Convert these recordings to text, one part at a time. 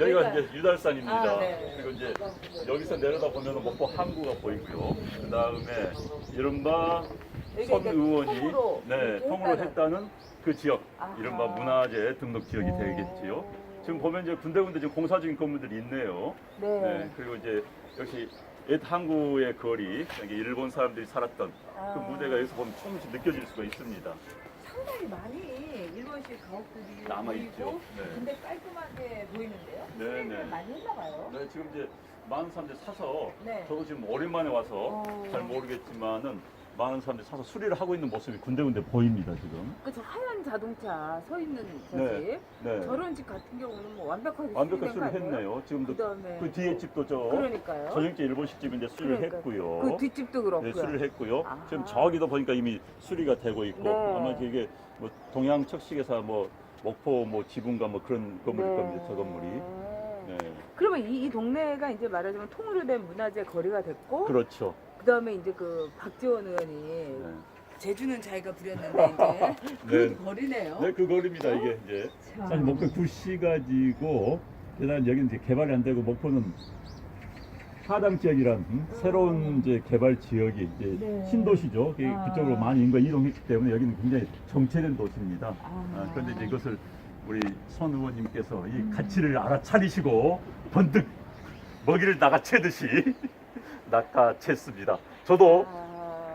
여기가 이제 유달산입니다. 아, 네. 그리고 이제 여기서 내려다 보면 목포 항구가 보이고요. 그 다음에 이른바 이제 의원이 통으로 네, 통으로 했다는. 그 지역, 아하. 이른바 문화재 등록 지역이 오. 되겠지요. 지금 보면 이제 군데군데 지금 공사 중인 건물들이 있네요. 네. 네, 그리고 이제 역시 옛 항구의 거리, 여기 일본 사람들이 살았던 그 아. 무대가 여기서 보면 조금씩 느껴질 수가 있습니다. 상당히 많이 일본식 가옥들이 남아있죠. 네. 근데 깔끔하게 보이는데요. 네, 수리를 네. 많이 했나 봐요. 네, 지금 이제 많은 사람들이 사서 네. 저도 지금 오랜만에 와서 어. 잘 모르겠지만은 많은 사람들이 사서 수리를 하고 있는 모습이 군데군데 보입니다 지금. 그저 하얀 자동차 서 있는 저 네. 집 네. 저런 집 같은 경우는 뭐 완벽하게 완벽한 수리된 거 수리를 아니에요? 했네요. 지금도 그다음에 그 뒤에 집도 저 그러니까요. 전형제 일본식 집인데 수리를 그러니까. 했고요. 그 뒷집도 그렇고요. 네, 수리를 했고요. 아하. 지금 저기도 보니까 이미 수리가 되고 있고 네. 아마 이게 뭐 동양 척식회사 뭐 목포 뭐 지분가 뭐 그런 건물일 겁니다. 저 건물이. 네. 그러면 이, 이 동네가 이제 말하자면 통으로 된 문화재 거리가 됐고 그렇죠. 그다음에 이제 그 박지원 의원이 네. 제주는 자기가 부렸는데 이제 그 네. 거리네요. 네, 그 거리입니다. 이게 이제 참. 사실 목포 구시가지고 일단 여기는 이제 개발이 안 되고 목포는 하당 지역이란 음, 새로운 이제 개발 지역이 이제 네. 신도시죠. 그- 아. 그쪽으로 많이 인구가 이동했기 때문에 여기는 굉장히 정체된 도시입니다. 아. 아, 그런데 이제 이것을 우리 선 의원님께서 이 음. 가치를 알아차리시고 번뜩 먹이를 낚아채듯이 낚아챘습니다. 저도 아,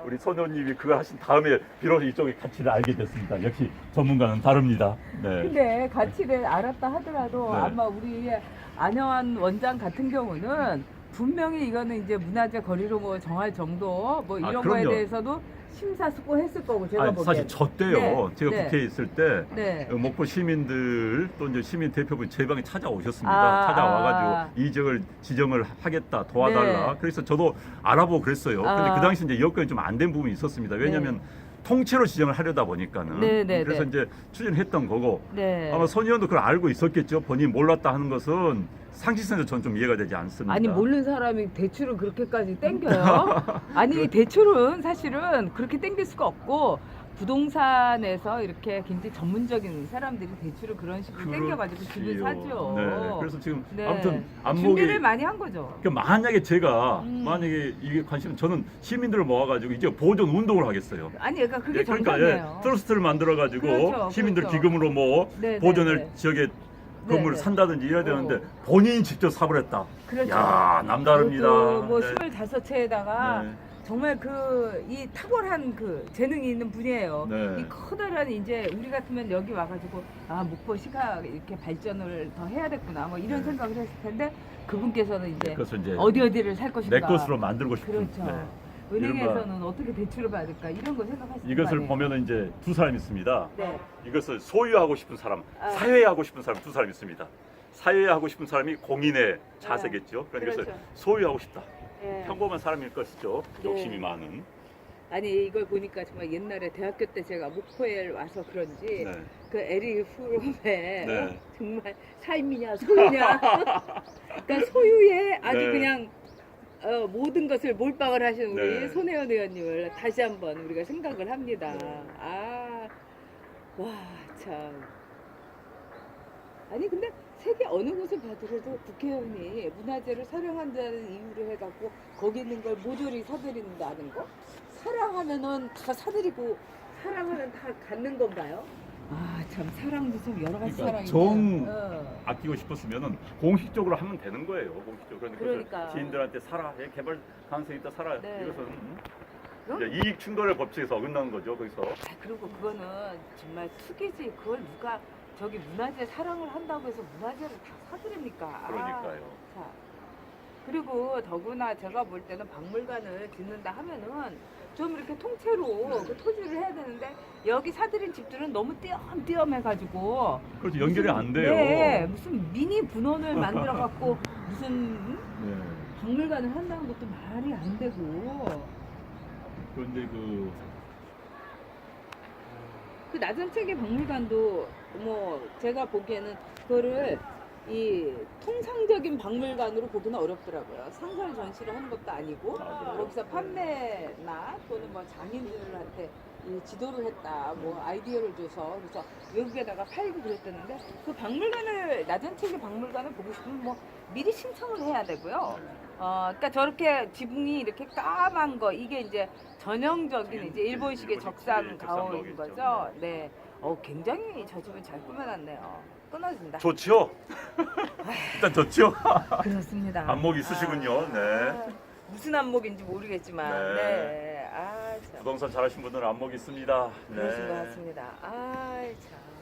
우리 선 의원님이 그걸 하신 다음에 비로소 이쪽의 가치를 알게 됐습니다. 역시 전문가는 다릅니다. 네. 근데 가치를 알았다 하더라도 네. 아마 우리 안영환 원장 같은 경우는 분명히 이거는 이제 문화재 거리로 뭐 정할 정도 뭐 아, 이런 거에 그럼요. 대해서도 심사숙고했을 거고 제가 아니, 보기엔 사실 저 때요. 네, 제가 네. 국회에 있을 때 네. 어, 목포 시민들 또 이제 시민 대표분 제 방에 찾아오셨습니다. 아, 찾아와가지고 아. 이 지역을 지정을 하겠다 도와달라. 네. 그래서 저도 알아보고 그랬어요. 근데 아. 그 당시 이제 여건이 좀 안 된 부분이 있었습니다. 왜냐하면 통째로 지정을 하려다 보니까는 네, 네, 그래서 네. 이제 추진했던 거고 네. 아마 선 의원도 그걸 알고 있었겠죠. 본인이 몰랐다 하는 것은 상식선에서 저는 좀 이해가 되지 않습니다. 아니 모르는 사람이 대출을 그렇게까지 땡겨요? 아니 대출은 사실은 그렇게 땡길 수가 없고 부동산에서 이렇게 굉장히 전문적인 사람들이 대출을 그런 식으로 땡겨가지고 집을 그렇지요. 사죠. 네. 그래서 지금 네. 아무튼 안목이 준비를 많이 한 거죠. 그 만약에 제가 음. 만약에 이게 관심은 저는 시민들을 모아가지고 이제 보존 운동을 하겠어요. 아니 그러니까 그게 예, 그러니까 정상이에요. 예, 트러스트를 만들어가지고 그렇죠, 시민들 그렇죠. 기금으로 뭐 네, 보존을 네, 네. 지역에 네, 건물을 네. 산다든지 이래야 되는데 어. 본인이 직접 사버렸다. 그렇죠. 야 남다릅니다. 그것도 뭐 네. 25채에다가 네. 정말 그 이 탁월한 그 재능이 있는 분이에요. 네. 이 커다란 이제 우리 같으면 여기 와가지고 아 목포시가 이렇게 발전을 더 해야겠구나 뭐 이런 네. 생각을 했을 텐데 그분께서는 이제 그것을 이제 어디 어디를 살 것인가 내 것으로 만들고 싶은. 그렇죠. 네. 은행에서는 어떻게 대출을 받을까 이런 거 생각하시는 이것을? 보면은 이제 두 사람 있습니다. 네. 이것을 소유하고 싶은 사람, 아. 사회하고 싶은 사람 두 사람 있습니다. 사회하고 싶은 사람이 공인의 자세겠죠. 그러니까 이것을 그렇죠. 소유하고 싶다. 예. 평범한 사람일 것이죠. 네. 욕심이 많은. 아니 이걸 보니까 정말 옛날에 대학교 때 제가 목포에 와서 그런지 네. 그 에리 프롬의 네. 정말 삶이냐 소유냐 그러니까 소유에 아주 네. 그냥 어, 모든 것을 몰빵을 하신 우리 네. 손혜원 의원님을 다시 한번 우리가 생각을 합니다. 네. 아, 와 참. 아니 근데 세계 어느 곳을 봐더라도 국회의원이 문화재를 사랑한다는 이유로 해갖고 거기 있는 걸 모조리 사들인다는 거 사랑하면은 다 사들이고 사랑하면 다 갖는 건가요? 아 참 사랑도 좀 여러 가지 그러니까 사랑이 정- 어. 아끼고 싶었으면은 공식적으로 하면 되는 거예요. 공식적으로. 그러니까 그러니까. 그것을 지인들한테 살아. 예, 개발 가능성이 있다 살아. 네. 이것은 음? 이제 이익 충돌의 법칙에서 어긋나는 거죠. 거기서. 아, 그리고 그거는 정말 투기지. 그걸 누가 저기 문화재 사랑을 한다고 해서 문화재를 다 사드립니까? 아, 그러니까요. 자. 그리고 더구나 제가 볼 때는 박물관을 짓는다 하면은 좀 이렇게 통째로 네. 그 토지를 해야 되는데 여기 사들인 집들은 너무 띄엄띄엄 해가지고 그렇죠. 연결이 안 돼요. 네, 무슨 미니 분원을 만들어 갖고 무슨 음? 네. 박물관을 한다는 것도 말이 안 되고 그런데 그그 나전책의 박물관도 뭐 제가 보기에는 그거를 이 통상적인 박물관으로 보기는 어렵더라고요. 상설 전시를 하는 것도 아니고 아? 거기서 판매나 또는 뭐 장인들한테 이 지도를 했다, 뭐 아이디어를 줘서 그래서 외국에다가 팔고 그랬다는데 그 박물관을 나전체계 박물관을 보고 싶으면 뭐 미리 신청을 해야 되고요. 어, 그러니까 저렇게 지붕이 이렇게 까만 거 이게 이제 전형적인 이제 일본식의 적상 가오인 거죠. 네, 어 굉장히 저 집은 잘 꾸며놨네요. 끊어진다. 좋죠? 일단 좋죠? 그렇습니다. 안목 있으시군요. 네. 무슨 안목인지 모르겠지만, 네. 네. 아, 참. 부동산 잘하신 분들은 안목 있습니다. 네. 그러신 것 같습니다. 아, 참.